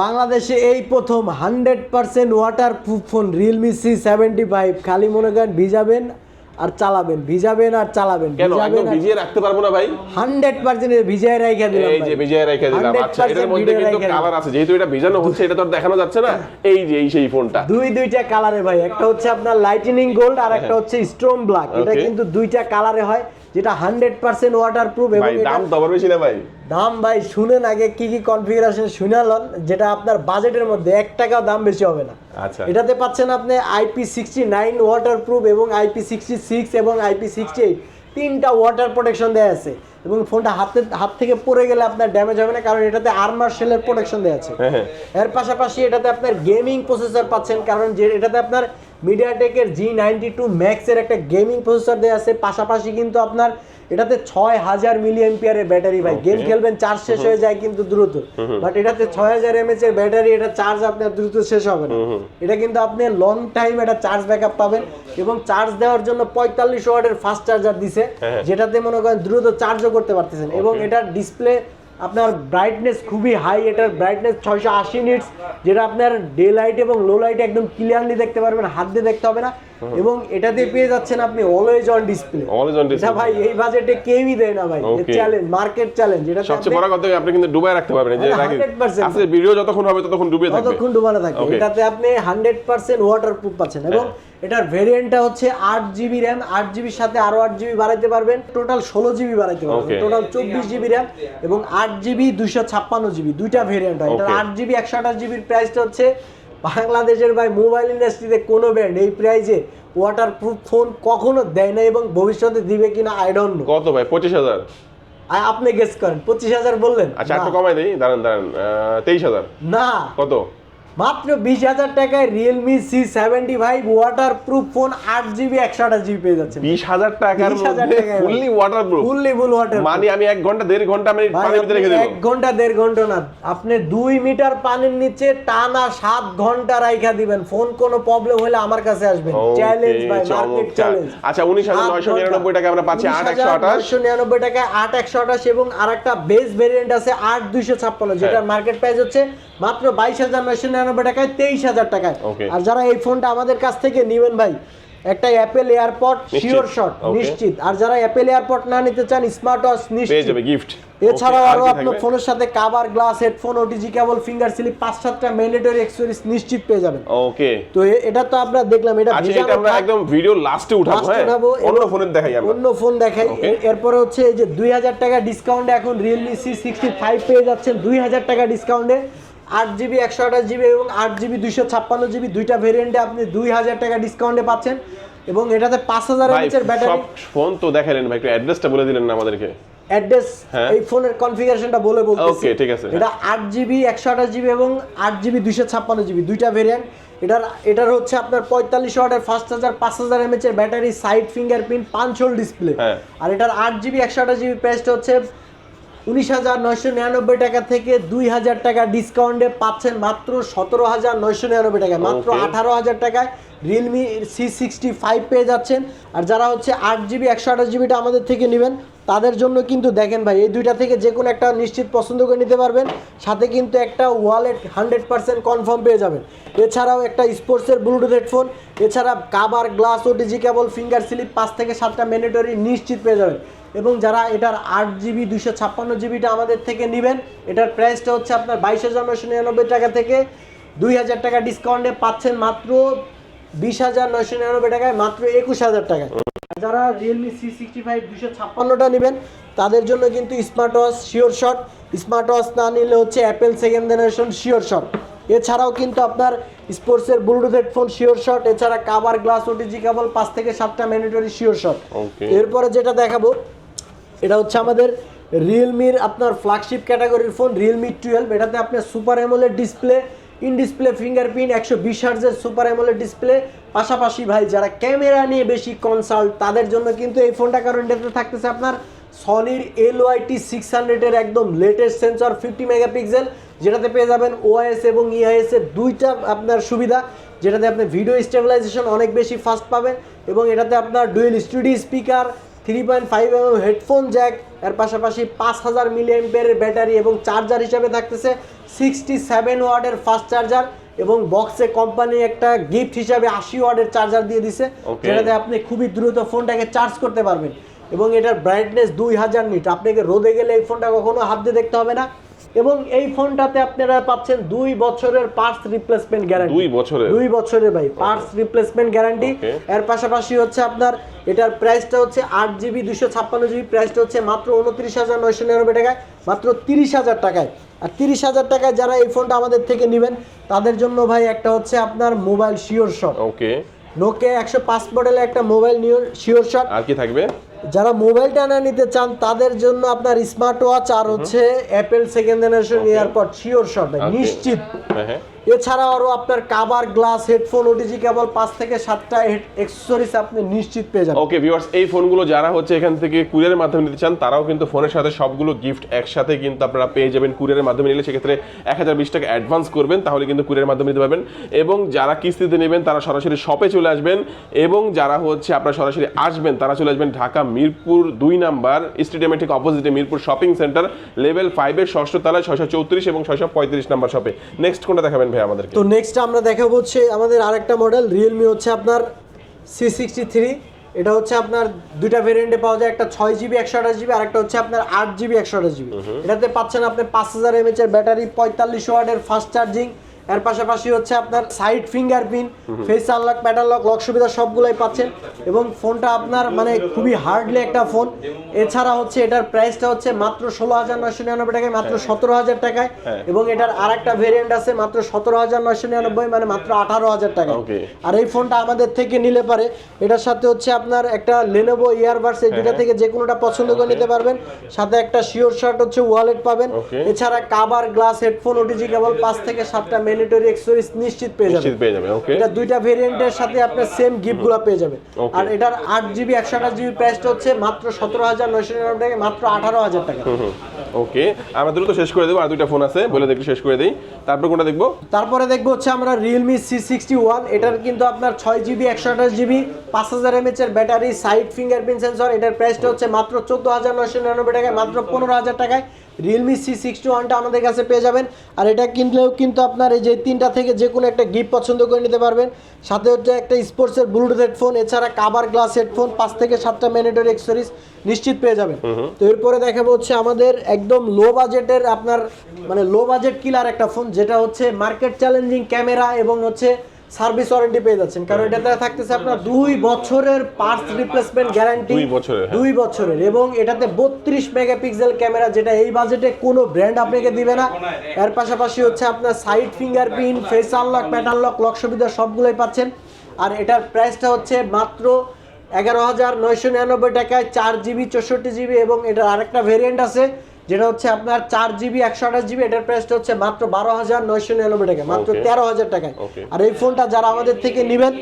বাংলাদেশে এই প্রথম hundred percent water proof phone Realme C seventy five খালি মনে করেন ভিজাবেন আর চালাবেন ভিজাবেন আর চালাবেন কেন? একদম ভিজিয়ে রাখতে পারব না ভাই। ভিজায় দিলাম এই যে ভিজিয়ে রেখে দিলাম। আচ্ছা মধ্যে কিন্তু কালার আছে। যেহেতু এটা ভিজানো হচ্ছে এটা তো দেখানো যাচ্ছে না। এই যে এই সেই ফোনটা দুই দুইটা কালারে ভাই। একটা হচ্ছে আপনার লাইটেনিং গোল্ড আর একটা হচ্ছে স্টোন ব্ল্যাক এটা কিন্তু দুইটা কালারে হয়। যেটা হান্ড্রেড পার্সেন্ট ওয়াটার প্রুফ এবং দাম তো আবার বেশি না ভাই। দাম ভাই শুনেন আগে কি কি কনফিগারেশন শুনালন যেটা আপনার বাজেটের মধ্যে এক টাকাও দাম বেশি হবে না। আচ্ছা। এটাতে পাচ্ছেন আপনি IP sixty nine water proof এবং আইপি সিক্সটি সিক্স এবং আইপি সিক্সটি এইট তিনটা ওয়াটার প্রোটেকশন দেওয়া আছে। এবং ফোনটা হাতে হাত থেকে পড়ে গেলে আপনার ড্যামেজ হবে না কারণ এটাতে আর্মার শেলের প্রোটেকশন দেওয়া আছে। হ্যাঁ হ্যাঁ। এর পাশাপাশি এটাতে আপনার গেমিং প্রসেসর পাচ্ছেন কারণ যে এটাতে আপনার মিডিয়াটেকের জি নাইনটি টু ম্যাক্সের একটা গেমিং প্রসেসর দেওয়া আছে। পাশাপাশি কিন্তু আপনার এটাতে ছয় হাজার মিলি এম্পিয়ারের ব্যাটারি ভাই। গেম খেলবেন চার্জ শেষ হয়ে যায় কিন্তু দ্রুত। বাট এটাতে ছয় হাজার এমএচ এর ব্যাটারি এটা চার্জ আপনার দ্রুত শেষ হবে না। এটা কিন্তু আপনি লং টাইম এটা চার্জ ব্যাকআপ পাবেন এবং চার্জ দেওয়ার জন্য পঁয়তাল্লিশ ওয়াটের ফাস্ট চার্জার দিছে হ্যাঁ। যেটাতে মনে করেন দ্রুত চার্জও করতে পারতেছেন। এবং এটার ডিসপ্লে আপনার ব্রাইটনেস খুবই হাই এটার ব্রাইটনেস ছয়শো আশি নিটস যেটা আপনার ডে লাইট এবং লো লাইট একদম ক্লিয়ারলি দেখতে পারবেন হাত দিয়ে দেখতে হবে না। এবং এটাতে পেয়ে যাচ্ছেন আপনি always on display on display। এটা ভাই এই বাজেটে কেউই দেয় না ভাই. চ্যালেঞ্জ মার্কেট চ্যালেঞ্জ যেটা সবচেয়ে বড় কথা আপনি কিন্তু ডুবাই রাখতে পারবেন যে 100% আজকে ভিডিও যতক্ষণ হবে ততক্ষণ ডুবে থাকবে। কতক্ষণ ডুবানো থাকবে। এটাতে আপনি হান্ড্রেড পার্সেন্ট ওয়াটার প্রুফ পাচ্ছেন এবং এটার ভেরিয়েন্টটা হচ্ছে আট জিবি র্যাম আট জিবির সাথে আরও আট জিবি বাড়াইতে পারবেন। টোটাল ষোলো জিবি বাড়াইতে পারবেন। টোটাল চব্বিশ জিবি র্যাম এবং আট জিবি দুইশো ছাপ্পান্ন জিবি দুইটা ভেরিয়েন্ট হয়। এটার. আট জিবি একশো আঠাশ জিবির প্রাইসটা হচ্ছে বাংলাদেশের ভাই মোবাইল ইন্ডাস্ট্রিতে কোনো ব্র্যান্ড এই প্রাইজে ওয়াটার প্রুফ ফোন কখনো দেয় না এবং ভবিষ্যতে দিবে কিনা আই ডোন্ট নো কত ভাই? পঁচিশ হাজার? আপনি গেস করেন। পঁচিশ হাজার বললেন? আচ্ছা। একটু কমাই দিই। দাঁড়ান দাঁড়ান তেইশ হাজার? না। কত? মাত্র বিশ হাজার টাকায় Realme C seventy five water proof phone আট জিবি একশো আঠাশ জিবি পেয়ে যাচ্ছেন। বিশ হাজার টাকার মধ্যে fully water proof fully full water মানে আমি এক ঘণ্টা দেড় ঘণ্টা আমি পানির ভিতরে রেখে দেবো। এক ঘণ্টা দেড় ঘণ্টা না আপনি দুই মিটার পানির নিচে টানা সাত ঘণ্টা রাইখা দিবেন। ফোন কোনো প্রবলেম হলে আমার কাছে আসবেন। চ্যালেঞ্জ ভাই মার্কেট চ্যালেঞ্জ আচ্ছা উনিশ হাজার নয়শো নিরানব্বই টাকা আমরা পাচ্ছি আট একশো আঠাশ। নিরানব্বই টাকায় আট একশো আঠাশ এবং আর একটা বেস ভেরিয়েন্ট আছে আট দুইশো ছাপ্পান্ন যেটার হ্যাঁ। মার্কেট প্রাইস হচ্ছে মাত্র বাইশ হাজার নয়শো নিরানব্বই টাকায় তেইশ হাজার টাকায়। আর যারা এই ফোনটা আমাদের কাছ থেকে নেবেন ভাই একটা অ্যাপেল এয়ারপড শিওর শট নিশ্চিত। আর যারা অ্যাপেল এয়ারপড না নিতে চান স্মার্ট ওয়াচ নিশ্চিত। গিফট এছাড়াও আরও আপনার ফোনের সাথে cover glass headphone OTG cable finger slip পাঁচ সাতটা ম্যান্ডেটরি এক্সেসরিজ নিশ্চিত পেয়ে যাবেন। ওকে তো এটা তো আমরা দেখলাম এটা আচ্ছা এটা আমরা একদম ভিডিও লাস্টে উঠাবো হ্যাঁ? অন্য ফোনের দেখাই আমরা। অন্য ফোন দেখাই। এরপরে হচ্ছে এই যে দুই হাজার টাকা ডিসকাউন্টে এখন সিক্সটি ফাইভ পেয়ে যাচ্ছেন দুই হাজার টাকা ডিসকাউন্টে আট জিবি একশো আঠাশ জিবি এবং আট জিবি দুইশো ছাপ্পান্ন জিবি দুইটা ভেরিয়েন্টে আপনি দুই হাজার টাকা ডিসকাউন্টে পাচ্ছেন। এবং এটাতে পাঁচ হাজার এমএচের ব্যাটারি ফোন তো দেখালেন ভাই একটু অ্যাড্রেসটা বলে দিলেন না আমাদেরকে। অ্যাড্রেস। এই ফোনের কনফিগারেশনটা বলে বলতেছি। Okay, ঠিক আছে, এটা আট জিবি একশো আঠাশ জিবি এবং আট জিবি দুইশো ছাপ্পান্ন জিবি দুইটা ভেরিয়েন্ট এটার এটার হচ্ছে আপনার পঁয়তাল্লিশ ওয়াটের ফাস্ট চার্জার পাঁচ হাজার এর ব্যাটারি সাইড ফিঙ্গারপ্রিন্ট পাঁচ হোল ডিসপ্লে। আর এটার আট জিবি একশো আঠাশ জিবি প্রাইসটা হচ্ছে উনিশ হাজার নয়শো নিরানব্বই টাকা থেকে দুই হাজার টাকা ডিসকাউন্টে পাচ্ছেন মাত্র সতেরো হাজার নয়শো নিরানব্বই টাকায়। মাত্র আঠারো হাজার টাকায় রিয়েলমি সি সিক্সটি ফাইভ পেয়ে যাচ্ছেন। আর যারা হচ্ছে আট জিবি একশো আঠাশ জিবিটা আমাদের থেকে নেবেন তাদের জন্য কিন্তু দেখেন ভাই এই দুইটা থেকে যে কোনো একটা নিশ্চিত পছন্দ করে নিতে পারবেন। সাথে কিন্তু একটা ওয়ালেট হান্ড্রেড পার্সেন্ট কনফার্ম পেয়ে যাবেন। এছাড়াও একটা স্পোর্টসের ব্লুটুথ হেডফোন এছাড়া cover glass OTG cable finger slip পাঁচ থেকে সাতটা ম্যান্ডেটরি নিশ্চিত পেয়ে যাবেন। এবং যারা এটার আট জিবি দুশো ছাপ্পান্ন জিবিটা আমাদের থেকে নেবেন এটার প্রাইসটা হচ্ছে আপনার বাইশ হাজার নয়শো নিরানব্বই টাকা থেকে দুই হাজার টাকা ডিসকাউন্টে পাচ্ছেন মাত্র বিশ হাজার নয়শো নিরানব্বই টাকায় মাত্র একুশ হাজার টাকায়। যারা রিয়েলমি সি সিক্সটি ফাইভ দুশো ছাপ্পান্নটা নেবেন তাদের জন্য কিন্তু smart watch sure shot smart watch না নিলে হচ্ছে Apple second generation sure shot এছাড়াও কিন্তু আপনার স্পোর্টসের ব্লুটুথ হেডফোন শিওর শট এছাড়া কাভার গ্লাস ওটিজি কেবল পাঁচ থেকে সাতটা ম্যান্ডেটরি শিওর শট এরপরে যেটা দেখাবো এটা হচ্ছে আমাদের রিয়েলমির আপনার ফ্ল্যাগশিপ ক্যাটাগরির ফোন রিয়েলমি টুয়েলভ এটাতে আপনার super AMOLED display in display fingerprint একশো বিশ হার্জের সুপার অ্যামোলেড ডিসপ্লে পাশাপাশি ভাই, যারা ক্যামেরা নিয়ে বেশি কনসাল্ট তাদের জন্য কিন্তু এই ফোনটা কারণ এটাতে থাকতেছে আপনার সনির এল ওয়াইটি সিক্স হান্ড্রেডের একদম লেটেস্ট সেন্সর ফিফটি মেগাপিক্সেল যেটাতে পেয়ে যাবেন ওআইএস এবং ইআইএস এর দুইটা আপনার সুবিধা, যেটাতে আপনি ভিডিও স্টেবিলাইজেশন অনেক বেশি ফাস্ট পাবেন এবং এটাতে আপনার dual studio speaker three point five M headphone jack এর পাশাপাশি পাঁচ হাজার মিলিয়ামের ব্যাটারি এবং চার্জার হিসাবে থাকতেছে সিক্সটি সেভেন ওয়ার্ডের ফাস্ট চার্জার এবং বক্সে কোম্পানি একটা গিফট হিসাবে আশি ওয়ার্ডের চার্জার দিয়ে দিছে যেটাতে আপনি খুবই দ্রুত ফোনটাকে চার্জ করতে পারবেন এবং এটার ব্রাইটনেস দুই হাজার নিট। আপনাকে রোদে গেলে এই ফোনটা কখনো হাত দিয়ে দেখতে হবে না। এবং এই ফোনটাতে আপনারা পাচ্ছেন দুই বছরের পার্টস রিপ্লেসমেন্ট গ্যারান্টি দুই বছরের? দুই বছরের ভাই পার্টস রিপ্লেসমেন্ট গ্যারান্টি. এর পাশাপাশি হচ্ছে আপনার এটার প্রাইসটা হচ্ছে আট জিবি দুশো ছাপ্পান্ন জিবি প্রাইসটা হচ্ছে মাত্র উনত্রিশ হাজার নয়শো নিরানব্বই টাকায় মাত্র তিরিশ হাজার টাকায়। আর তিরিশ হাজার টাকায় যারা এই ফোনটা আমাদের থেকে নেবেন তাদের জন্য ভাই একটা হচ্ছে আপনার মোবাইল শিওর শট ওকে নোকে একশো পাঁচ মডেলের একটা মোবাইল নিউ শিওর শট আর কি থাকবে? যারা মোবাইলটা না নিতে চান তাদের জন্য আপনার স্মার্ট ওয়াচ আর হচ্ছে Apple second generation airpod sure shot নিশ্চিত। হ্যাঁ হ্যাঁ। এছাড়া আরও আপনার cover glass headphone OTG cable পাঁচ থেকে সাতটা এক্সেসরিজ আপনি নিশ্চিত পেয়ে যাবেন। ওকে ভিউয়ার্স এই ফোনগুলো যারা হচ্ছে এখান থেকে কুরিয়ারের মাধ্যমে নিতে চান তারাও কিন্তু ফোনের সাথে সবগুলো গিফট একসাথে কিন্তু আপনারা পেয়ে যাবেন। কুরিয়ারের মাধ্যমে নিলে সেক্ষেত্রে এক হাজার বিশ টাকা অ্যাডভান্স করবেন তাহলে কিন্তু কুরিয়ারের মাধ্যমে নিতে পারবেন। এবং যারা কিস্তিতে নেবেন তারা সরাসরি শপে চলে আসবেন। এবং যারা হচ্ছে আপনারা সরাসরি আসবেন তারা চলে আসবেন ঢাকা মিরপুর দুই নাম্বার স্টেডিয়ামের ঠিক অপোজিটে মিরপুর শপিং সেন্টার লেভেল ফাইভের ষষ্ঠ তলায় ছয়শো চৌত্রিশ এবং ছয়শো পঁয়ত্রিশ নাম্বার শপে নেক্সট কোনটা দেখাবেন ভাই আমাদেরকে? তো নেক্সট আমরা দেখাবো হচ্ছে আমাদের আরেকটা মডেল রিয়েলমি হচ্ছে আপনার সি সিক্সটি থ্রি এটা হচ্ছে আপনার দুইটা ভেরিয়েন্টে পাওয়া যায় একটা ছয় জিবি একশো আঠাশ জিবি আর একটা হচ্ছে আপনার আট জিবি একশো আঠাশ জিবি এটাতে পাচ্ছেন আপনি পাঁচ হাজার এমএচ এর ব্যাটারি পঁয়তাল্লিশ ওয়াটের ফাস্ট চার্জিং এর পাশাপাশি হচ্ছে আপনার side fingerprint face unlock pattern lock lock সুবিধা সবগুলোই পাচ্ছেন। এবং ফোনটা আপনার মানে খুবই হার্ডলি একটা ফোন এছাড়া হচ্ছে এটার প্রাইসটা হচ্ছে মাত্র ষোলো হাজার নয়শো নিরানব্বই টাকায় মাত্র সতেরো হাজার টাকায়। হ্যাঁ। এবং এটার আর একটা ভেরিয়েন্ট আছে মাত্র সতেরো হাজার নয়শো নিরানব্বই মানে মাত্র আঠারো হাজার টাকা আর এই ফোনটা আমাদের থেকে নিলে পারে। এটার সাথে হচ্ছে আপনার একটা লেনোভো ইয়ারবাডস এই দুটা থেকে যে কোনোটা পছন্দ করে নিতে পারবেন। সাথে একটা শিওর শার্ট হচ্ছে ওয়ালেট পাবেন। এছাড়া cover glass headphone OTG cable পাঁচ থেকে সাতটা ম্যান্ডেটরি এক্সেসরিজ নিশ্চিত পেয়ে যাবেন নিশ্চিত পেয়ে যাবেন ওকে এটা দুইটা ভেরিয়েন্টের সাথে আপনার সেম গিফটগুলো পেয়ে যাবেন আর এটার আট জিবি একশো আঠাশ জিবি প্রাইসটা হচ্ছে মাত্র সতেরো হাজার নয়শো নিরানব্বই টাকা মাত্র আঠারো হাজার টাকা। ওকে আমরা দ্রুত শেষ করে দেবো আর দুইটা ফোন আছে বলে দেখি শেষ করে দিই। তারপর কোনটা দেখব? তারপরে দেখব হচ্ছে আমরা সিক্সটি ওয়ান এটার কিন্তু আপনার ছয় জিবি একশো আঠাশ জিবি পাঁচ হাজার এমএচ এর ব্যাটারি সাইড ফিঙ্গারপ্রিন্ট সেন্সর এটার প্রাইসটা হচ্ছে মাত্র চোদ্দ হাজার নয়শো নিরানব্বই টাকায় মাত্র পনেরো হাজার টাকায়। রিয়েলমি সি সিক্সটি ওয়ানটা আমাদের কাছে পেয়ে যাবেন। আর এটা কিনলেও কিন্তু আপনার এই যে তিনটা থেকে যে কোনো একটা গিফট পছন্দ করে নিতে পারবেন। সাথে হচ্ছে একটা স্পোর্টসের ব্লুটুথ হেডফোন এছাড়া কাভার গ্লাস হেডফোন পাঁচ থেকে সাতটা ম্যানেটরি এক্সেসরিজ নিশ্চিত পেয়ে যাবেন। তো এরপরে দেখাবো হচ্ছে আমাদের একদম লো বাজেটের আপনার মানে লো বাজেট কিলার একটা ফোন যেটা হচ্ছে মার্কেট চ্যালেঞ্জিং ক্যামেরা এবং হচ্ছে সার্ভিস ওয়ারেন্টি পেয়ে যাচ্ছেন। কারণ এটাতে থাকতেছে আপনার দুই বছরের পার্টস রিপ্লেসমেন্ট গ্যারান্টি দুই বছরের, হ্যাঁ। দুই বছরের। এবং এটাতে বত্রিশ মেগাপিক্সেল ক্যামেরা যেটা এই বাজেটে কোনো ব্র্যান্ড আপনাকে দিবে না। এর পাশাপাশি হচ্ছে আপনার side fingerprint face unlock pattern lock lock সুবিধা সবগুলোই পাচ্ছেন। আর এটার প্রাইসটা হচ্ছে মাত্র এগারো হাজার নয়শো নিরানব্বই টাকায় চার জিবি চৌষট্টি জিবি এবং এটার আরেকটা ভেরিয়েন্ট আছে। যেটা হচ্ছে আপনার চার জিবি একশো আঠাশ জিবি এটার প্রাইসটা হচ্ছে মাত্র বারো হাজার নয়শো নিরানব্বই টাকা মাত্র তেরো হাজার টাকায়। আর এই ফোনটা যারা আমাদের থেকে নেবেন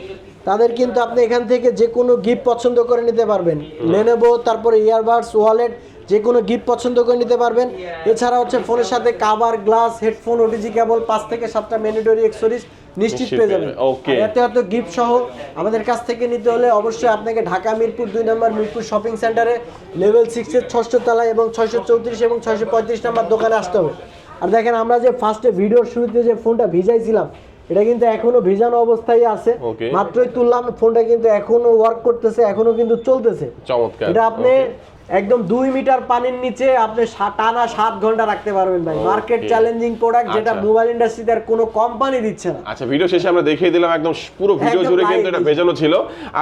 তাদের কিন্তু আপনি এখান থেকে যে কোনো গিফট পছন্দ করে নিতে পারবেন। লেনেভো তারপরে ইয়ারবাডস ওয়ালেট যে কোনো গিফট পছন্দ করে নিতে পারবেন। এছাড়া হচ্ছে ফোনের সাথে cover glass headphone OTG cable পাঁচ থেকে সাতটা ম্যান্ডেটরি এক্সেসরিজ নিশ্চিত পেয়ে যাবেন. আর এত এত গিফট সহ আমাদের কাছ থেকে নিতে হলে অবশ্যই আপনাকে ঢাকা মিরপুর দুই নম্বর মিরপুর শপিং সেন্টারে লেভেল সিক্সের ষষ্ঠ তলায় এবং ছয়শো চৌত্রিশ এবং ছয়শো পঁয়ত্রিশ নম্বর দোকানে আসতে হবে। আর দেখেন আমরা যে ফার্স্টে ভিডিওর শুরুতে যে ফোনটা ভিজাইছিলাম এটা কিন্তু এখনও ভিজানো অবস্থায় আছে। মাত্রই তুললাম ফোনটা কিন্তু এখনও ওয়ার্ক করতেছে এখনও কিন্তু চলতেছে। চমৎকার। এটা আপনি. একদম দুই মিটার পানির নিচে আপনি টানা সাত ঘণ্টা রাখতে পারবেন ভাই। মার্কেট চ্যালেঞ্জিং প্রোডাক্ট যেটা আচ্ছা। মোবাইল ইন্ডাস্ট্রিতে আর কোনো কোম্পানি দিচ্ছে না। আচ্ছা ভিডিও শেষে আমরা দেখিয়ে দিলাম একদম পুরো ভিডিও জুড়ে কিন্তু এটা ভেজানো ছিল।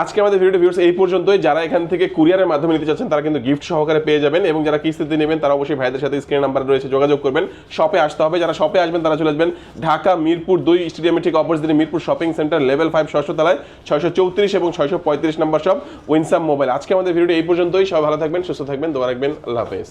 আজকে আমাদের ভিডিও ভিউয়ার্স এই পর্যন্তই। যারা এখান থেকে কুরিয়ারের মাধ্যমে নিতে চাচ্ছেন তারা কিন্তু গিফট সহকারে পেয়ে যাবেন এবং যারা কিস্তিতে নেবেন তারা অবশ্যই ভাইদের সাথে স্ক্রিন নাম্বার রয়েছে যোগাযোগ করবেন। শপে আসতে হবে। যারা শপে আসবেন তারা চলে আসবেন ঢাকা মিরপুর দুই স্টেডিয়ামের ঠিক অপোজিটে Mirpur shopping centre level five ষষ্ঠ তলায় ছয়শো চৌত্রিশ এবং ছয়শো পঁয়ত্রিশ নম্বর শপ উইনসাম মোবাইল আজকে আমাদের ভিডিও এই পর্যন্তই। সবাই ভালো থাকবেন সুস্থ থাকবেন দোয়া রাখবেন আল্লাহ হাফেজ।